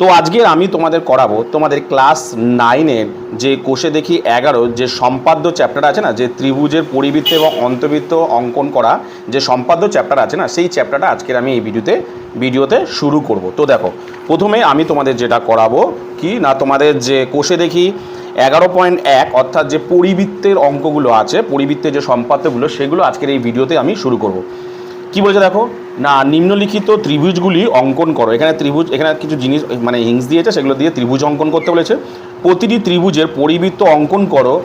তো আজকের আমি তোমাদের করাবো তোমাদের ক্লাস নাইনের যে কোষে দেখি এগারো, যে সম্পাদ্য চ্যাপ্টার আছে না, যে ত্রিভুজের পরিবৃত্ত এবং অন্তবৃত্ত অঙ্কন করা যে সম্পাদ্য চ্যাপ্টার আছে না, সেই চ্যাপ্টারটা আজকের আমি এই ভিডিওতে ভিডিওতে শুরু করব। তো দেখো, প্রথমে আমি তোমাদের যেটা করাবো কি না, তোমাদের যে কোষে দেখি এগারো পয়েন্ট এক, অর্থাৎ যে পরিবৃত্তের অঙ্কগুলো আছে, পরিবৃত্তের যে সম্পাদ্যগুলো, সেগুলো আজকের এই ভিডিওতে আমি শুরু করব। কি বলছে দেখো? না, নিম্নলিখিত ত্রিভুজগুলি অঙ্কন করো। এখানে ত্রিভুজ, এখানে কিছু জিনিস মানে হিংস দিয়েছে, সেগুলো দিয়ে ত্রিভুজ অঙ্কন করতে বলেছে। প্রতিটি ত্রিভুজের পরিবৃত্ত অঙ্কন করো।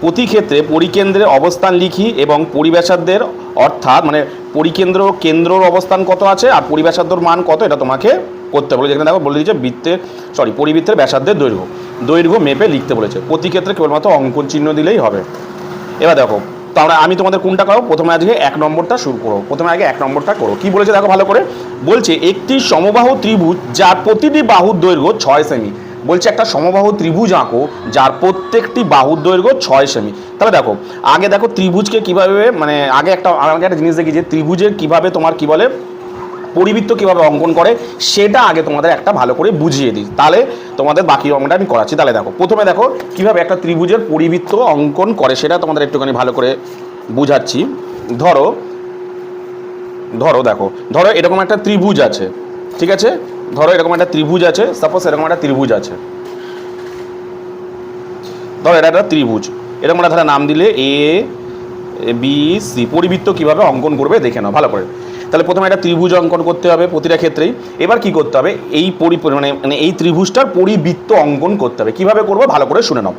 প্রতি ক্ষেত্রে পরিকেন্দ্রের অবস্থান লিখি এবং পরিবেশাদের অর্থাৎ মানে পরিকেন্দ্র কেন্দ্রর অবস্থান কত আছে আর পরিবেশাদ্যর মান কত, এটা তোমাকে করতে হবে যেখানে দেখো, বলে দিয়েছে বৃত্তের সরি পরিবৃত্তের ব্যাসার্ধের দৈর্ঘ্য। দৈর্ঘ্য মেপে লিখতে বলেছে। প্রতি ক্ষেত্রে কেবলমাত্র অঙ্কন চিহ্ন দিলেই হবে। এবার দেখো তাহলে আমি তোমাদের কোনটা করো প্রথমে আজকে এক নম্বরটা শুরু করো প্রথমে আগে এক নম্বরটা করো কি বলেছে দেখো ভালো করে? বলছে, একটি সমবাহু ত্রিভুজ যার প্রতিটি বাহুর দৈর্ঘ্য ছয় সেমি। বলছে একটা সমবাহু ত্রিভুজ আঁকো যার প্রত্যেকটি বাহুর দৈর্ঘ্য ছয় সেমি। তাহলে দেখো, আগে দেখো ত্রিভুজকে কীভাবে মানে আগে একটা আগে একটা জিনিস দেখি যে ত্রিভুজের কীভাবে তোমার কি বলে পরিবৃত্ত কীভাবে অঙ্কন করে, সেটা আগে তোমাদের একটা ভালো করে বুঝিয়ে দিই। তাহলে তোমাদের বাকি অঙ্কটা আমি করাচ্ছি। তাহলে দেখো, প্রথমে দেখো কীভাবে একটা ত্রিভুজের পরিবৃত্ত অঙ্কন করে, সেটা তোমাদের একটুখানি ভালো করে বুঝাচ্ছি। ধরো ধরো দেখো, ধরো এরকম একটা ত্রিভুজ আছে, ঠিক আছে? ধরো এরকম একটা ত্রিভুজ আছে সাপোজ এরকম একটা ত্রিভুজ আছে। ধরো এটা একটা ত্রিভুজ, এরকম একটা ধরো নাম দিলে এ বি সি পরিবৃত্ত কীভাবে অঙ্কন করবে দেখে নাও, ভালো করে। তাহলে প্রথমে একটা ত্রিভুজ অঙ্কন করতে হবে প্রতিটা ক্ষেত্রেই। এবার কি করতে হবে? এই পরি মানে মানে এই ত্রিভুজটার পরিবৃত্ত অঙ্কন করতে হবে। কীভাবে করব? ভালো করে শুনে নাও।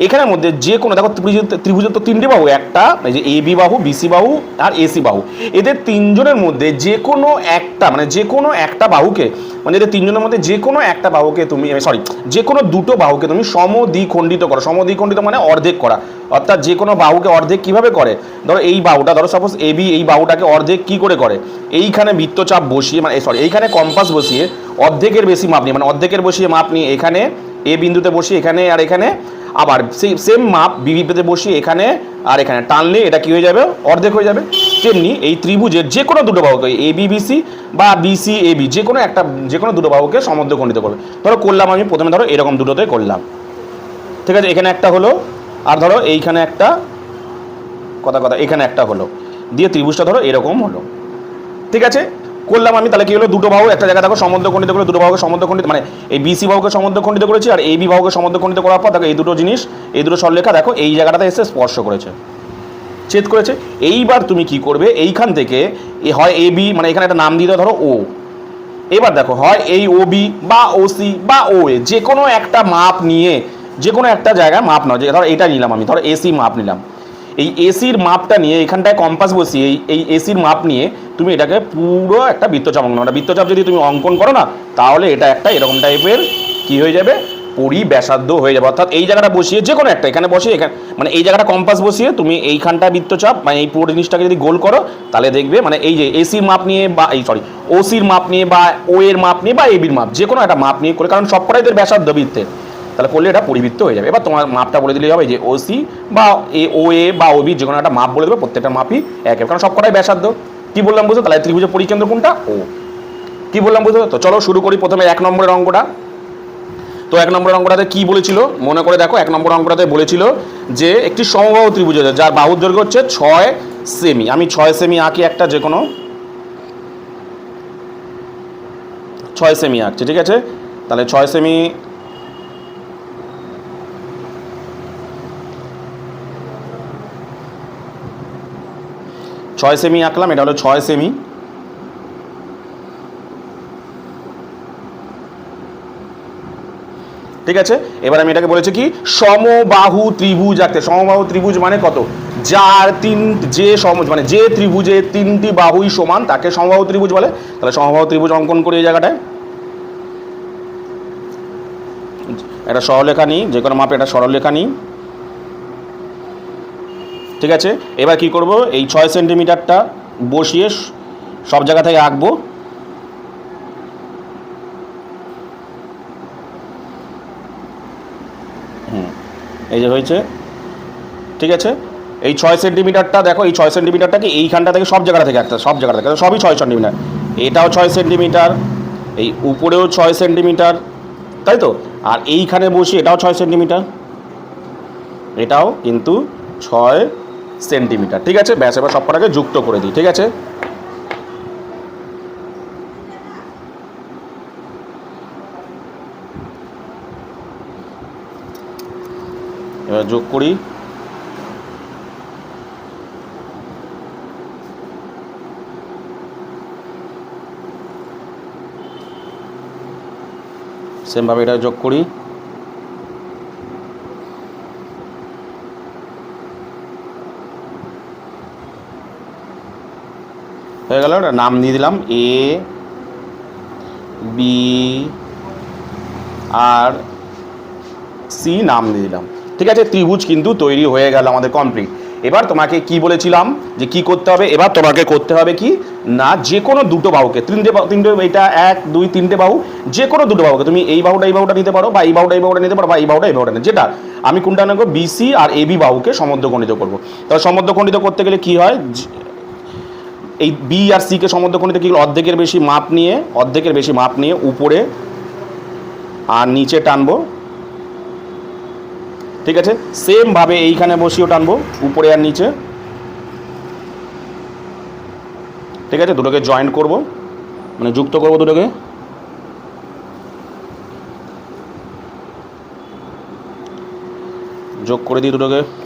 এখানের মধ্যে যে কোনো, দেখো ত্রিভুজের ত্রিভুজের তো তিনটে বাহু, একটা, এই যে এ বি বাহু বিসি বাহু আর এসি বাহু। এদের তিনজনের মধ্যে যে কোনো একটা মানে যে কোনো একটা বাহুকে মানে এদের তিনজনের মধ্যে যে কোনো একটা বাহুকে তুমি সরি যে কোনো দুটো বাহুকে তুমি সমদ্বিখণ্ডিত করো। সমদ্বিখণ্ডিত মানে অর্ধেক করা। অর্থাৎ যে কোনো বাহুকে অর্ধেক কীভাবে করে? ধরো এই বাহুটা, ধরো সাপোজ বি এই বাহুটাকে অর্ধেক কি করে করে? এইখানে বৃত্তচাপ বসিয়ে মানে সরি এইখানে কম্পাস বসিয়ে অর্ধেকের বেশি মাপ নিয়ে মানে অর্ধেকের বসিয়ে মাপ নিয়ে এখানে এ বিন্দুতে বসিয়ে এখানে আর এখানে আবার সেম মাপ বিবিপেতে বসিয়ে এখানে আর এখানে টানলে এটা কি হয়ে যাবে? অর্ধেক হয়ে যাবে। তেমনি এই ত্রিভুজের যে কোনো দুটো বাহুকে এ বিসি বা বিসি এ বি যে কোনো একটা যে কোনো দুটো বাহুকে সমদ্রখণ্ডিত করবে। ধরো করলাম আমি, প্রথমে ধরো এরকম দুটোতে করলাম। ঠিক আছে, এখানে একটা হলো, আর ধরো এইখানে একটা, কথা কথা, এখানে একটা হলো। দিয়ে ত্রিভুজটা ধরো এরকম হলো। ঠিক আছে? করলাম আমি, তাহলে কি হলো? দুটো বাহু একটা জায়গা দেখো সমুদ্রখণ্ডিত করে দুটো বাহুকে সমুদ্রখণ্ডিত মানে এই বিসি বাহুকে সমুদ্রখণ্ডিত করেছি আর এই বি বাহুকে সমুদ্রখণ্ডিত করার পর দেখো এই দুটো জিনিস, এই দুটো সরলেখা দেখো, এই জায়গাটাতে এসে স্পর্শ করেছে। ছেদ করেছে। এইবার তুমি কি করবে? এইখান থেকে এ হয় এ বি মানে এখানে একটা নাম দিয়ে দাও, ধরো ও এবার দেখো, হয় এই ও বি বা ও সি বা ও এ যে কোনো একটা মাপ নিয়ে যে কোনো একটা জায়গায় মাপ নাও, যে ধরো এটা নিলাম আমি, ধরো এসি মাপ নিলাম। এই এসির মাপটা নিয়ে এখানটায় কম্পাস বসিয়ে এই এই এসির মাপ নিয়ে তুমি এটাকে পুরো একটা বৃত্তচাপ অঙ্কন করো। বৃত্তচাপ যদি তুমি অঙ্কন করো না, তাহলে এটা একটা এরকম টাইপের কি হয়ে যাবে? পরিব্যাসার্ধ হয়ে যাবে। অর্থাৎ এই জায়গাটা বসিয়ে যে কোনো একটা, এখানে বসিয়ে এখানে মানে এই জায়গাটা কম্পাস বসিয়ে তুমি এইখানটা বৃত্তচাপ মানে এই পুরো জিনিসটাকে যদি গোল করো, তাহলে দেখবে মানে এই যে এসির মাপ নিয়ে বা, এই সরি ওসির মাপ নিয়ে বা ও এর মাপ নিয়ে বা এবির মাপ যে কোনো একটা মাপ নিয়ে করে, কারণ সবকটাই এদের ব্যাসার্ধ বৃত্তের। তাহলে করলে এটা পরিবৃত্ত হয়ে যাবে। এবার তোমার মাপটা বলে দিলেই হবে যে ওসি বা এ ও এ বা ওবি যে কোনো একটা মাপ বলে দেবে, প্রত্যেকটা মাপই এক কারণ সবকটাই ব্যাসার্ধ। কি বললাম বুঝতো তাহলে ত্রিভুজের পরিকেন্দ্র কোনটা? ও কি বললাম বুঝতো তো চলো শুরু করি প্রথমে এক নম্বরের অঙ্কটা। তো এক নম্বর অঙ্কটাতে কি বলেছিল? মনে করে দেখো, এক নম্বর অঙ্কটাতে বলেছিল যে একটি সমবাহু ত্রিভুজ যার বাহুর দৈর্ঘ্য হচ্ছে ছয় সেমি। আমি ছয় সেমি আঁকি একটা যে কোনো। ছয় সেমি আঁকছি, ঠিক আছে? তাহলে ছয় সেমি ছয় সেমি আঁকলাম, এটা হলো ছয় সেমি। ঠিক আছে? এবার আমি এটাকে বলেছি কি? সমবাহু ত্রিভুজ আঁকতে। সমবাহু ত্রিভুজ মানে কত? যার তিন, যে সম মানে যে ত্রিভুজে তিনটি বাহুই সমান, তাকে সমবাহু ত্রিভুজ বলে। তাহলে সমবাহু ত্রিভুজ অঙ্কন করি এই জায়গাটায়। একটা সরলরেখা নিই, যে কোনো মাপে একটা সরলরেখা নিই। ঠিক আছে? এবার কি করব? এই ছয় সেন্টিমিটারটা বসিয়ে সব জায়গা থেকে আঁকবো। এই যে হয়েছে। ঠিক আছে? এই ছয় সেন্টিমিটারটা দেখো এই ছয় সেন্টিমিটারটাকে এইখানটা থেকে সব জায়গা থেকে হবে, সব জায়গা থেকে সবই ছয় সেন্টিমিটার। এটাও ছয় সেন্টিমিটার এই উপরেও ছয় সেন্টিমিটার তাই তো? আর এইখানে বসি এটাও ছয় সেন্টিমিটার। এটাও কিন্তু ছয় সেন্টিমিটার, ঠিক আছে? ব্যাস, এবার সব কটাকে যুক্ত করে দিই, ঠিক আছে? এবার যোগ করি। সেমভাবে এটা যোগ করি। হয়ে গেল একটা নাম দিয়ে দিলাম এ বি আর সি নাম দিয়ে দিলাম। ঠিক আছে, ত্রিভুজ কিন্তু তৈরি হয়ে গেল আমাদের কমপ্লিট এবার তোমাকে কি বলেছিলাম যে কি করতে হবে? এবার তোমাকে করতে হবে কি? না, যে কোনো দুটো বাহুকে, তিনটে তিনটে, এটা এক, দুই, তিনটে বাহু, যে কোনো দুটো বাহুকে, তুমি এই বাহুটা এই বাহুটা নিতে পারো, বা এই বাহুটা এই বাহুটা নিতে পারো, বা এই বাহুটা এই বাহুটা যেটা আমি কোনটা নেব? বিসি আর এবি বাহুকে সমুদ্রখণ্ডিত করব। তাহলে সমুদ্রখণ্ডিত করতে গেলে কি হয়? এই বি আর সিকে সমুদ্রখণ্ডিত কি অর্ধেকের বেশি মাপ নিয়ে, অর্ধেকের বেশি মাপ নিয়ে উপরে আর নিচে টানবো? ঠিক আছে? সেম ভাবে এইখানে বসিয়েও টানবো, উপরে আর নিচে। ঠিক আছে? দুটোকে জয়েন্ট করব। মানে যুক্ত করব দুটোকে। যোগ করে দিই দুটোকে।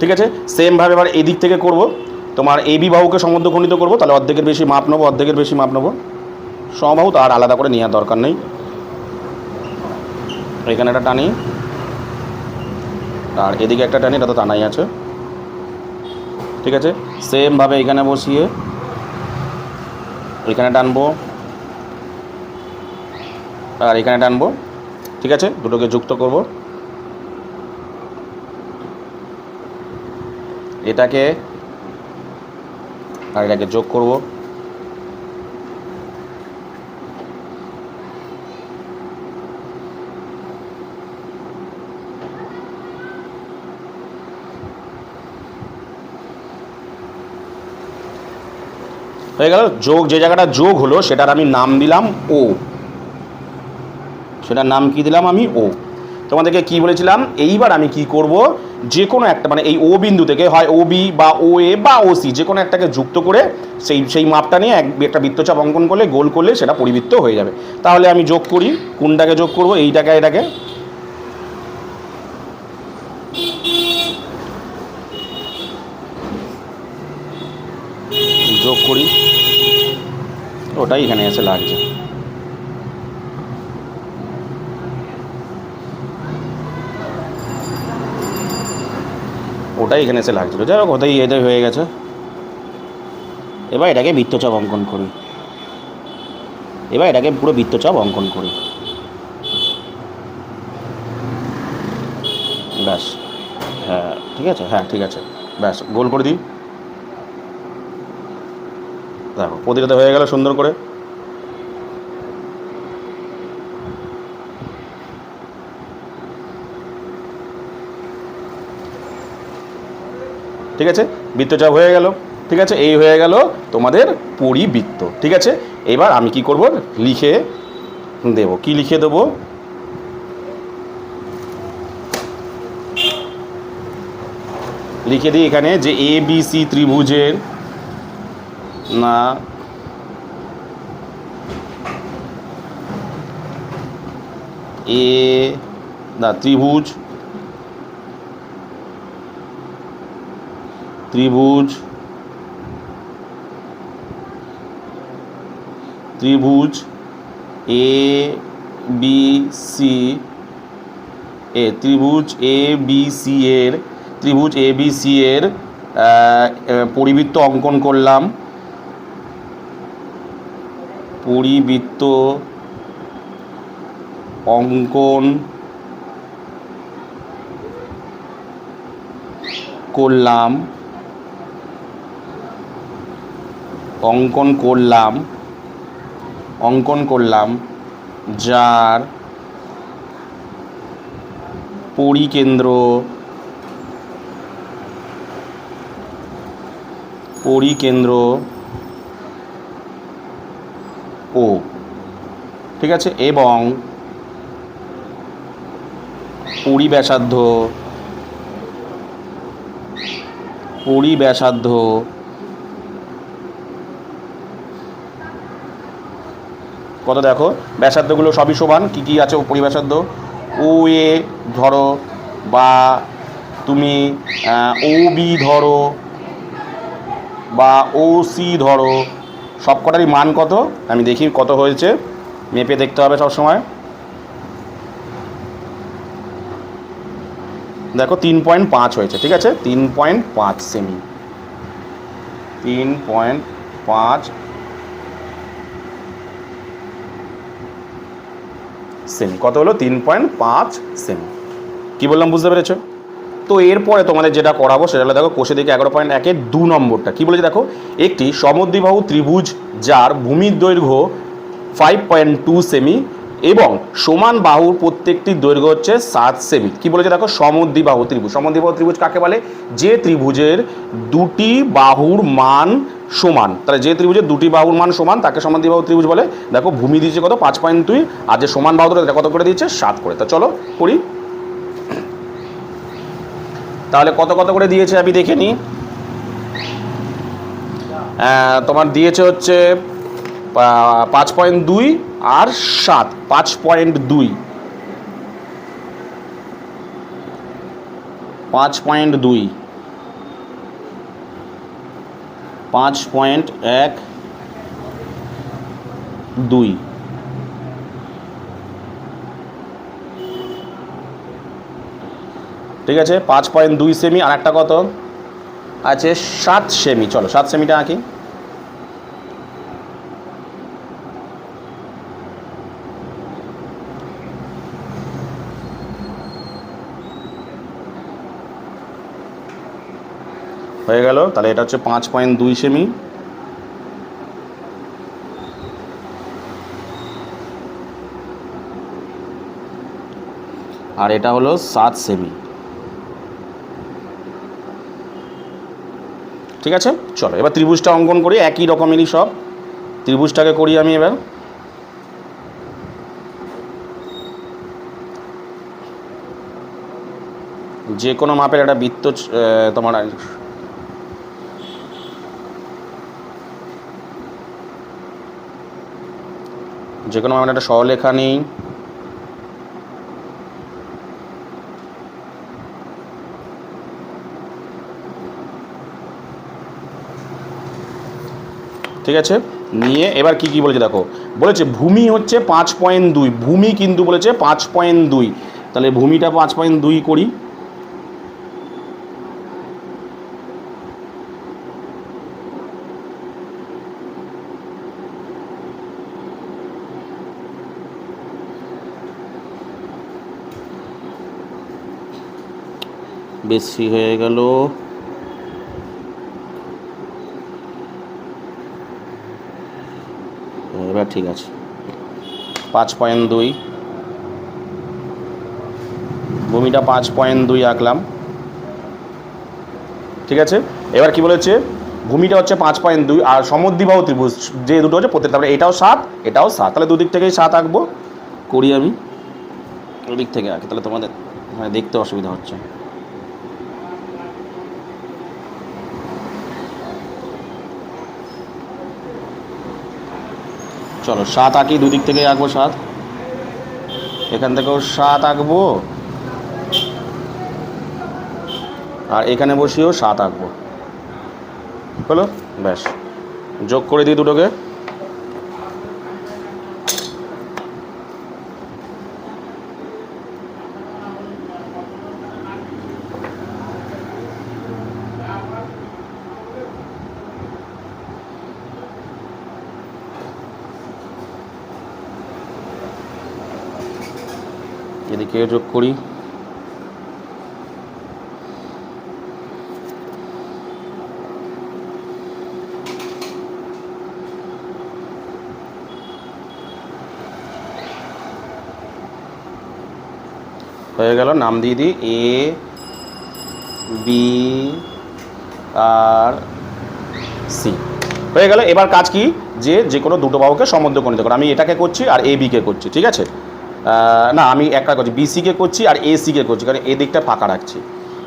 ঠিক আছে? সেমভাবে এবার এই দিক থেকে করব। তোমার এবি বাহুকে সমুদ্রখণ্ডিত করব, তাহলে অর্ধেকের বেশি মাপ নেব, অর্ধেকের বেশি মাপ নেব। সমবাহু আর আলাদা করে নেওয়ার দরকার নেই। এখানে একটা টানি, আর এদিকে একটা টানি, এটা তো টানাই আছে। ঠিক আছে? সেমভাবে এখানে বসিয়ে, এখানে টানবো, আর এখানে টানবো। ঠিক আছে? দুটোকে যুক্ত করব। এটাকে আর এটাকে যোগ করব। হয়ে গেল। যোগ যে জায়গাটা যোগ হলো, সেটার আমি নাম দিলাম ও সেটার নাম কি দিলাম আমি ও তোমাদেরকে কি বলেছিলাম? এইবার আমি কি করব? যে কোনো একটা মানে এই ও বিন্দু থেকে হয় ও বি বা ও এ বা ও সি যে কোনো একটাকে যুক্ত করে সেই সেই মাপটা নিয়ে এক, একটা বৃত্তচাপ অঙ্কন করলে, গোল করলে সেটা পরিবৃত্ত হয়ে যাবে। তাহলে আমি যোগ করি, কোনটাকে যোগ করব, এইটাকে, এটাকে। যোগ করি। ওটাই এখানে এসে লাগছে। ওটাই এখানে এসে লাগছিল। যাই হোক, ওটাই এটাই হয়ে গেছে। এবার এটাকে বৃত্তচাপ অঙ্কন করি। এবার এটাকে পুরো বৃত্তচাপ অঙ্কন করি। ব্যাস। হ্যাঁ ঠিক আছে? হ্যাঁ ঠিক আছে। ব্যাস, গোল করে দিই। দেখো, প্রতিটাতে হয়ে গেল সুন্দর করে। ঠিক আছে? বৃত্তচাপ হয়ে গেল, ঠিক আছে? এই হয়ে গেল তোমাদের পরিবৃত্ত, ঠিক আছে? এবার আমি কি করব? লিখে দেব। কি লিখে দেব? লিখে দিই এখানে যে এ বি সি ত্রিভুজের না এ না, ত্রিভুজ ত্রিভুজ ত্রিভুজ এ বি সি এ ত্রিভুজ এ বি সি এর, ত্রিভুজ এ বি সি এর পরিবৃত্ত অঙ্কন করলাম। পরিবৃত্ত অঙ্কন করলাম। অঙ্কন করলাম অঙ্কন করলাম যার পরিকেন্দ্র পরিকেন্দ্র ও ঠিক আছে? এবং পরিব্যাসার্ধ পরিব্যাসার্ধ কত দেখো, ব্যাসার্ধগুলো সবই সমান, কী কী আছে পরিব্যাসার্ধ ও, এ, ধরো, বা, তুমি ও, বি, ধরো, বা, ও, সি, ধরো সব কটারই মান কত? আমি দেখি কত হয়েছে, মেপে দেখতে হবে সব সময় দেখো, তিন পয়েন্ট পাঁচ হয়েছে, ঠিক আছে? তিন পয়েন্ট পাঁচ সেমি তিন পয়েন্ট পাঁচ সেমি। কত হলো? তিন পয়েন্ট পাঁচ সেমি। কী বললাম, বুঝতে পেরেছ? তো এরপরে তোমাদের যেটা করাবো সেটা হলো দেখো, কোষে দিকে এগারো পয়েন্ট একে দু নম্বরটা। কী বলেছে দেখো? একটি সমদ্বিবাহু ত্রিভুজ যার ভূমির দৈর্ঘ্য ফাইভ পয়েন্ট টু সেমি এবং সমান বাহুর প্রত্যেকটির দৈর্ঘ্য হচ্ছে সাত সেমি। কী বলেছে দেখো? সমদ্বিবাহু ত্রিভুজ। সমদ্বিবাহু ত্রিভুজ কাকে বলে? যে ত্রিভুজের দুটি বাহুর মান সমান। তাহলে যে ত্রিভুজের দুটি বাহুর মান সমান, তাকে সমদ্বিবাহু ত্রিভুজ বলে। দেখো, ভূমি দিয়েছে কত? পাঁচ পয়েন্ট দুই। আর যে সমান বাহু কত করে দিয়েছে? সাত করে। তা চলো করি। তাহলে কত কত করে দিয়েছে? আমি দেখে নিই। তোমার দিয়েছে হচ্ছে পাঁচ পয়েন্ট দুই আর সাত, পাঁচ পয়েন্ট দুই। পাঁচ পয়েন্ট দুই। পাঁচ পয়েন্ট এক দুই। ঠিক আছে, পাঁচ পয়েন্ট দুই সেমি আর একটা কত? আছে সাত সেমি, চলো সাত সেমিটা আঁকি। হয়ে গেল। তাহলে এটা হচ্ছে পাঁচ পয়েন্ট দুই সেমি। আর এটা হলো সাত সেমি। ঠিক আছে? চলো, এবার ত্রিভুজটা অঙ্কন করি, একই রকমেরই সব। ত্রিভুজটাকে করি আমি এবার। যে কোনো মাপের একটা বৃত্ত তোমার যে কোনো মাপের একটা সরলেখা নেই। ঠিক আছে? নিয়ে এবার কি কি বলেছে দেখো। বলেছে ভূমি হচ্ছে পাঁচ পয়েন্ট দুই। ভূমি কিন্তু বলেছে পাঁচ পয়েন্ট দুই। তাহলে ভূমিটা পাঁচ পয়েন্ট দুই করি। বেশি হয়ে গেল। এবার ঠিক আছে। পাঁচ পয়েন্ট দুই। ভূমিটা পাঁচ পয়েন্ট দুই আঁকলাম। ঠিক আছে? এবার কি বলেছে? ভূমিটা হচ্ছে পাঁচ পয়েন্ট দুই আর সমদ্বিবাহু ত্রিভুজ যে দুটো হচ্ছে প্রত্যেক তারপরে এটাও সাত এটাও সাত। তাহলে দুদিক থেকেই সাত আঁকবো। করি আমি। ওদিক থেকে আঁকি, তাহলে তোমাদের মানে দেখতে অসুবিধা হচ্ছে। চলো, সাত আঁকি দুদিক থেকে আঁকবো সাত। এখান থেকেও সাত আঁকবো। আর এখানে বসিও সাত আঁকবো। হলো? ব্যাস। যোগ করে দিই দুটোকে। এদিকে যোগ করি। হয়ে গেল নাম দিয়ে দিই। এ, বি, আর, সি। হয়ে গেল। এবার কাজ কি? যে যে কোনো দুটো বাহুকে সমুদ্রকণিত করো। আমি এটাকে করছি আর এ বিকে করছি। ঠিক আছে? না, আমি একটা করছি বিসিকে করছি আর এ সিকে করছি, কারণ এই দিকটা ফাঁকা রাখছি।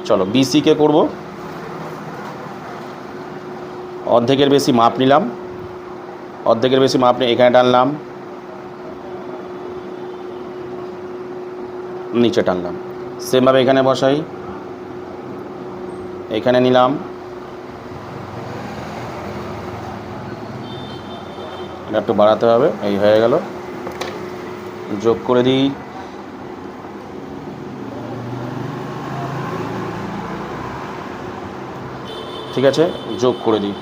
চলো বিসিকে করব। অর্ধেকের বেশি মাপ নিলাম। অর্ধেকের বেশি মাপ নিয়ে এখানে টানলাম। নিচে টানলাম। সেমভাবে এখানে বসাই। এখানে নিলাম। এটা একটু বাড়াতে হবে, এই হয়ে গেল। যোগ করে দিই। ঠিক আছে? যোগ করে দিই।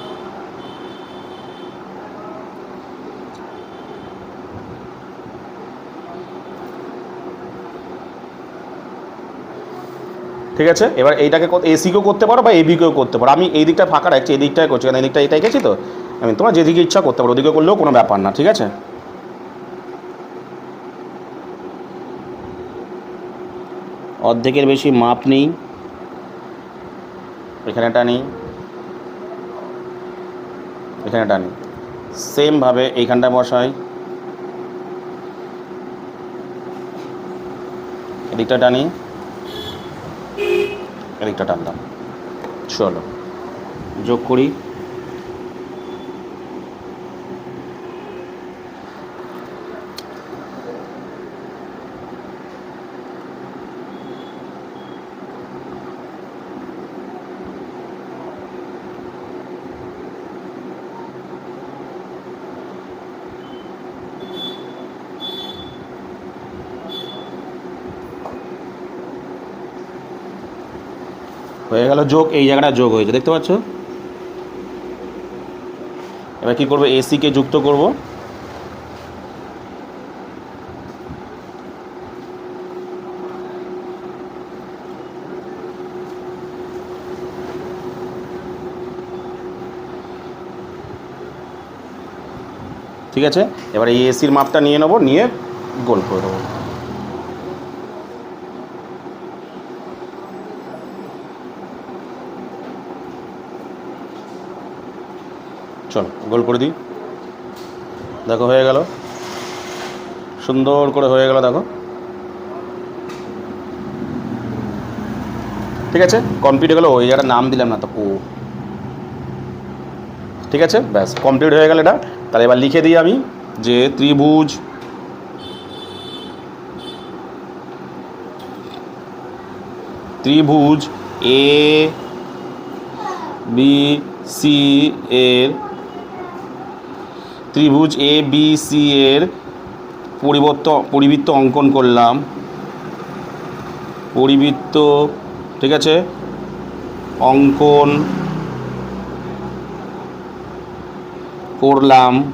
ঠিক আছে? এবার এইটাকে এসিকেও করতে পারো বা এবিকেও করতে পারো। আমি এই দিকটা ফাঁকা রাখছি, এই দিকটাই করছি কারণ এই দিকটা এটাই গেছি তো? আমি তোমার যেদিকে ইচ্ছা করতে পারো, ওদিকে করলেও কোনো ব্যাপার না, ঠিক আছে? অর্ধেকের বেশি মাপ নেই। এখানে টানি। এখানে টানি। সেমভাবে এইখানটা বসাই। এদিকটা টানি। এদিকটা টানলাম। চলো। যোগ করি। হয়ে গেল যোগ, এই জায়গাটা যোগ হয়েছে, দেখতে পাচ্ছ? এবার কি করব? এসিকে যুক্ত করব। ঠিক আছে? এবার এই এসির মাপটা নিয়ে নেব, নিয়ে গোল করে দেবো চলো, গোল করে দিই। দেখো, হয়ে গেল। সুন্দর করে হয়ে গেল, দেখো। ঠিক আছে? কমপ্লিট হয়ে গেলো। ওই জায়গাটা নাম দিলাম না, তো ও। ঠিক আছে? ব্যাস কমপ্লিট হয়ে গেল এটা। তাহলে এবার লিখে দিই আমি যে ত্রিভুজ ত্রিভুজ এ বি সি এর ত্রিভুজ এ বি সি এর পরিবর্ত, পরিবৃত্ত অঙ্কন করলাম। পরিবৃত্ত, ঠিক আছে? অঙ্কন করলাম।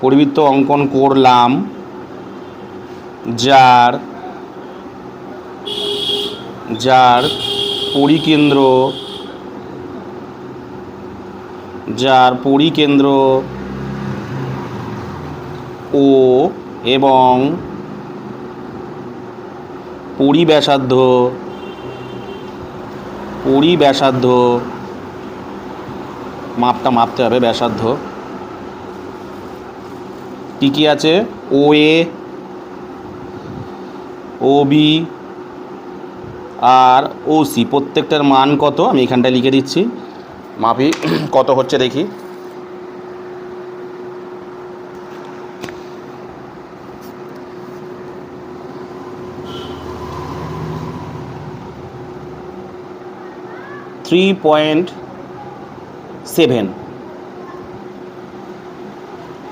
পরিবৃত্ত অঙ্কন করলাম, যার যার পরিকেন্দ্র যার পরিকেন্দ্র ও এবং পরিব্যাসার্ধ পরিব্যাসার্ধ মাপটা মাপতে হবে, ব্যাসার্ধ। কী কী আছে? ও এ ও বি আর ও সি প্রত্যেকটার মান কত? আমি এখানটায় লিখে দিচ্ছি। মাপি, কত হচ্ছে দেখি। Three point seven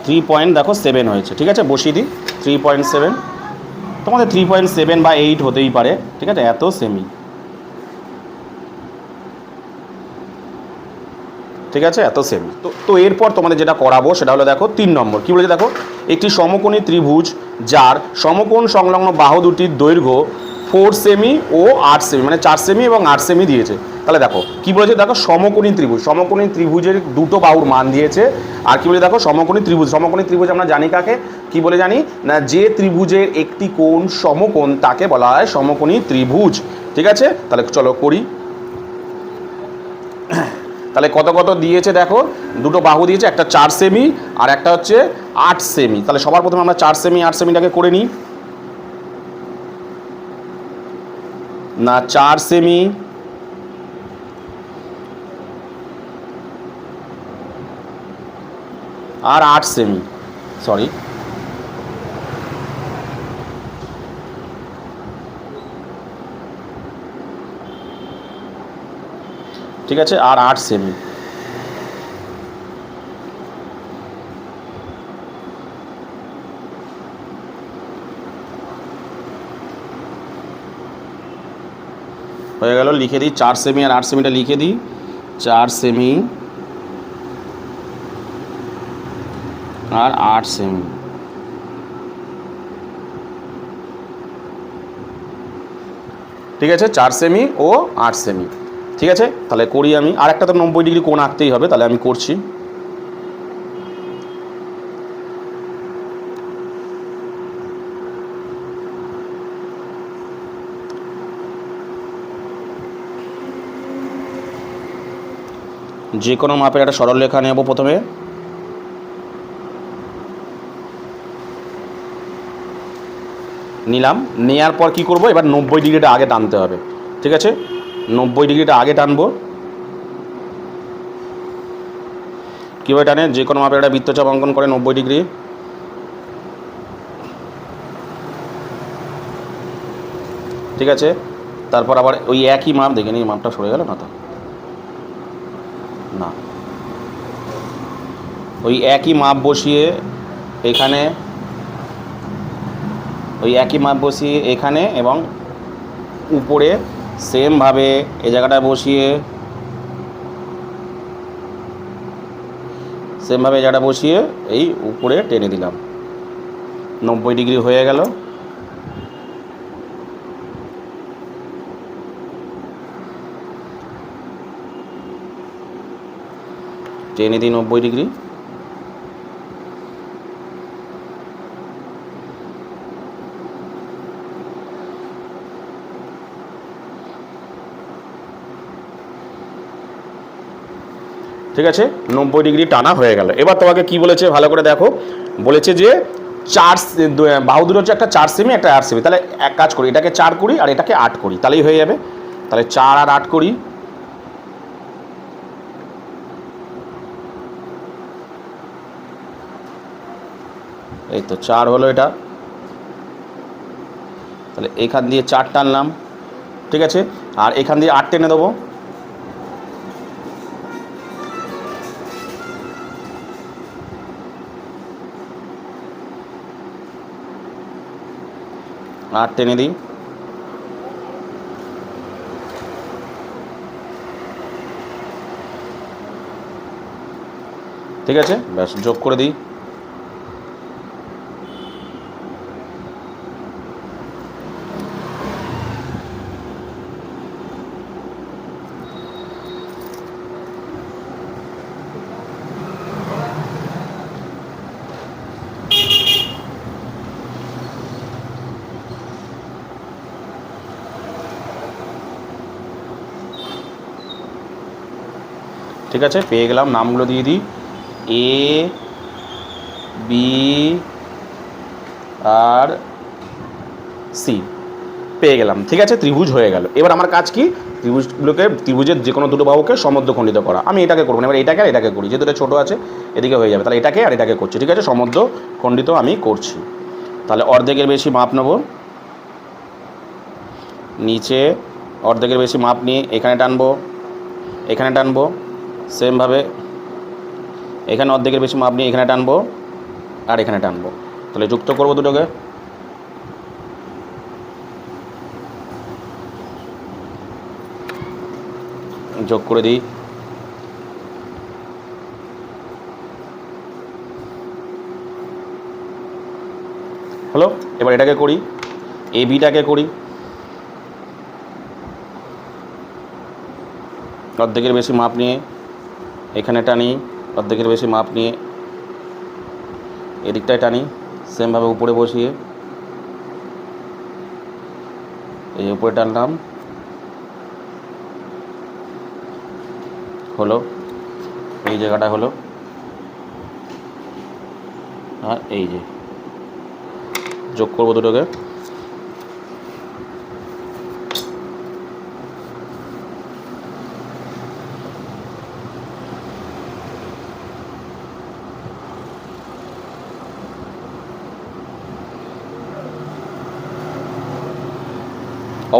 three point দেখো সেভেন হয়েছে, ঠিক আছে? বসিয়ে দিই। থ্রি পয়েন্ট সেভেন তোমাদের থ্রি পয়েন্ট সেভেন বা এইট হতেই পারে, ঠিক আছে? এত সেমি ঠিক আছে? এত সেম তো তো এরপর তোমাদের যেটা করাবো সেটা হলো দেখো তিন নম্বর। কী বলেছে দেখো? একটি সমকোণী ত্রিভুজ যার সমকোণ সংলগ্ন বাহু দুটির দৈর্ঘ্য ফোর সেমি ও আট সেমি মানে চার সেমি এবং আট সেমি দিয়েছে। তাহলে দেখো, কি বলেছে? দেখো, সমকোণী ত্রিভুজ। সমকোণী ত্রিভুজের দুটো বাহুর মান দিয়েছে। আর কি বলে দেখো? সমকোণী ত্রিভুজ। সমকোণী ত্রিভুজ আমরা জানি কাকে? কি বলে জানি? না, যে ত্রিভুজের একটি কোণ সমকোণ তাকে বলা হয় সমকোণী ত্রিভুজ। ঠিক আছে? তাহলে চলো করি। তাহলে কত কত দিয়েছে দেখো? দুটো বাহু দিয়েছে, একটা চার সেমি আর একটা হচ্ছে আট সেমি তাহলে সবার প্রথমে আমরা চার সেমি আট সেমিটাকে করে নিই। না, চার সেমি আর আট সেমি সরি ঠিক আছে? আর আট সেমি হয়ে গেল, লিখে দিই। চার সেমি আর আট সেমিটা লিখে দিই। চার সেমি আর আট সেমি ঠিক আছে? চার সেমি ও আট সেমি ঠিক আছে? তাহলে করি আমি। আর একটা তো নব্বই ডিগ্রি কোণ আঁকতেই হবে, তাহলে আমি করছি। যে কোনো মাপের একটা সরলরেখা নেব প্রথমে। নিলাম। নেয়ার পর কি করব? এবার নব্বই ডিগ্রিটা আগে টানতে হবে। ঠিক আছে? নব্বই ডিগ্রিটা আগে টানবো। কীভাবে টানে? যে কোনো মাপের একটা বৃত্তচাপ অঙ্কন করে নব্বই ডিগ্রি। ঠিক আছে? তারপর আবার ওই একই মাপ, দেখে নিই মাপটা সরে গেল না তো? না। ওই একই মাপ বসিয়ে এখানে, ওই একই মাপ বসিয়ে এখানে এবং উপরে সেমভাবে এই জায়গাটা বসিয়ে, সেমভাবে এই জায়গাটা বসিয়ে এই উপরে টেনে দিলাম। নব্বই ডিগ্রি হয়ে গেল। টেনে দিই নব্বই ডিগ্রি। ঠিক আছে? নব্বই ডিগ্রি টানা হয়ে গেল। এবার তোমাকে কি বলেছে ভালো করে দেখো। বলেছে যে চার দু- হচ্ছে একটা চার সেমি একটা আট সেমি তাহলে এক কাজ করি, এটাকে চার করি আর এটাকে আট করি তাহলেই হয়ে যাবে। তাহলে চার আর আট করি এই তো চার হলো এটা। তাহলে এখান দিয়ে চার টানলাম। ঠিক আছে? আর এখান দিয়ে আট টেনে দেবো। আট টেনে দিই। ঠিক আছে? ব্যাস যোগ করে দিই। ঠিক আছে? পেয়ে গেলাম, নামগুলো দিয়ে দিই। এ বি আর সি পেয়ে গেলাম, ঠিক আছে? ত্রিভুজ হয়ে গেল। এবার আমার কাজ কি? ত্রিভুজগুলোকে, ত্রিভুজের যে কোনো দুটো বাহুকে সমদ্রখণ্ডিত করা। আমি এটাকে করব না। এবার এটাকে আর এটাকে করি। যেহেতু এটা ছোটো আছে, এদিকে হয়ে যাবে। তাহলে এটাকে আর এটাকে করছি, ঠিক আছে? সমদ্রখণ্ডিত আমি করছি। তাহলে অর্ধেকের বেশি মাপ নেব। নিচে অর্ধেকের বেশি মাপ নিয়ে এখানে টানবো। এখানে টানবো। সেমভাবে এখানে অর্ধেকের বেশি মাপ নিয়ে এখানে টানবো আর এখানে টানবো। তাহলে যুক্ত করব দুটোকে। যোগ করে দিই। হলো? এবার এটাকে করি। এ বিটাকে করি। অর্ধেকের বেশি মাপ নিয়ে এখানে টানি, অর্ধেকের বেশি মাপ নিয়ে এদিকটায় টানি, সেমভাবে উপরে বসিয়ে এই উপরে টানলাম। হলো, এই জায়গাটা হলো, আর এই যে, যোগ করব দুটোকে।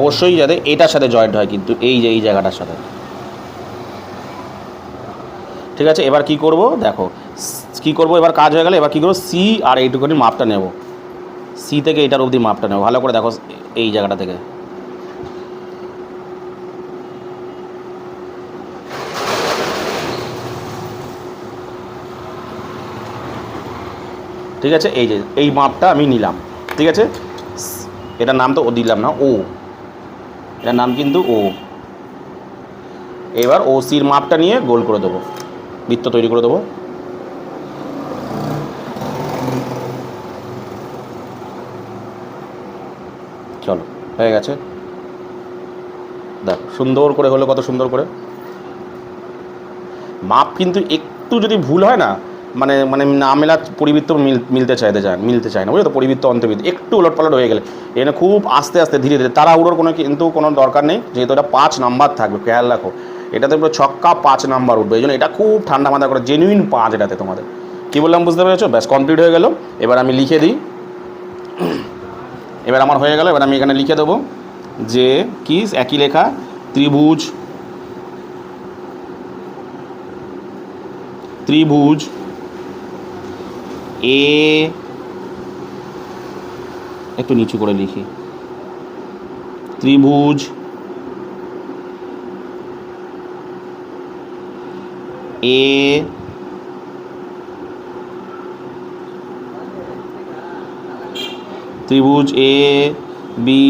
অবশ্যই যাতে এটার সাথে জয়েন্ট হয় কিন্তু এই যে, এই জায়গাটার সাথে। ঠিক আছে, এবার কি করব? দেখো, কি করব? এবার কাজ হয়ে গেলে এবার কি করব? সি আর এইটুকুনি মাপটা নেব। সি থেকে এইটার অবধি মাপটা নেব। ভালো করে দেখো এই জায়গাটা থেকে। ঠিক আছে, এই যে, এই মাপটা আমি নিলাম। ঠিক আছে? এটার নাম তো ও দিলাম না, ও। এটার নাম কিন্তু ও এবার ও সির মাপটা নিয়ে গোল করে দেবো। বৃত্ত তৈরি করে দেবো। চলো, হয়ে গেছে। দেখ, সুন্দর করে হলো, কত সুন্দর করে। মাপ কিন্তু একটু যদি ভুল হয় না মানে মানে না মেলা পরিবৃত্ত মিল, মিলতে চাইতে চায়, মিলতে চায় না, বুঝলো তো? পরিবৃত্ত অন্তর্বৃত্ত একটু উলটপালট হয়ে গেলে এখানে খুব আস্তে আস্তে, ধীরে ধীরে তারা উড়োর কোনো কিন্তু কোনো দরকার নেই, যেহেতু এটা পাঁচ নাম্বার থাকবে, খেয়াল রাখো। এটাতে পুরো ছক্কা পাঁচ নাম্বার উঠবে, এই জন্য এটা খুব ঠান্ডা মাথা করে জেনুইন পাঁচ এটাতে তোমাদের। কী বললাম, বুঝতে পেরেছ? ব্যাস কমপ্লিট হয়ে গেল। এবার আমি লিখে দিই। এবার আমার হয়ে গেল, এবার আমি এখানে লিখে দেবো যে, কি? একই লেখা, ত্রিভুজ ত্রিভুজ এ একটু নিচু করে লিখি। ত্রিভুজ এ ত্রিভুজ এ বি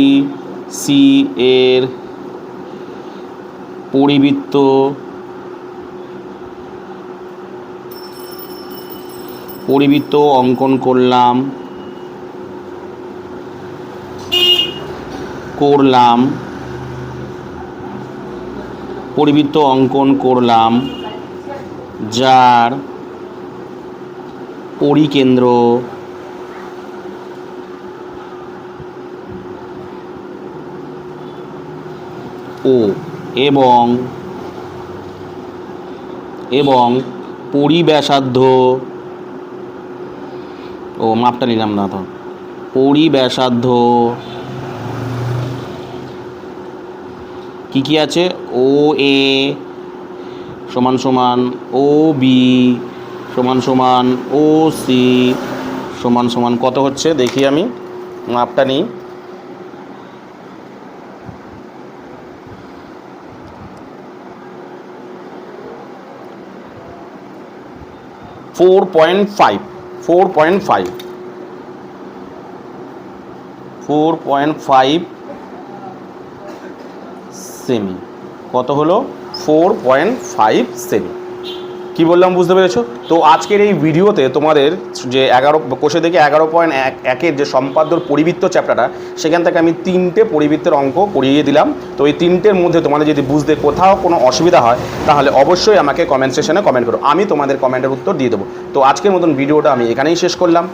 সি এর পরিবৃত্ত পরিবৃত্ত অঙ্কন করলাম। করলাম। পরিবৃত্ত অঙ্কন করলাম। যার পরিকেন্দ্র ও এবং এবং পরিব্যাসার্ধ ও, মাপটা নিলাম না তো। পরিব্যাসার্ধ কি কি আছে? ও, এ, সমান সমান ও, বি, সমান সমান ও, সি, সমান সমান কত হচ্ছে? দেখি আমি, মাপটা নিই। Four point five. Four point five. Four point five cm. কত হলো? Four point five cm. কী বললাম বুঝতে পেরেছ? তো আজকের এই ভিডিওতে তোমাদের যে এগারো, কোষে থেকে এগারো পয়েন্ট এক, একের যে সম্পাদ্যর পরিবৃত্ত চ্যাপ্টারটা, সেখান থেকে আমি তিনটে পরিবৃত্তের অঙ্ক করিয়ে দিলাম। তো এই তিনটের মধ্যে তোমাদের যদি বুঝতে কোথাও কোনো অসুবিধা হয়, তাহলে অবশ্যই আমাকে কমেন্ট সেশনে কমেন্ট করো। আমি তোমাদের কমেন্টের উত্তর দিয়ে দেবো। তো আজকের মতন ভিডিওটা আমি এখানেই শেষ করলাম।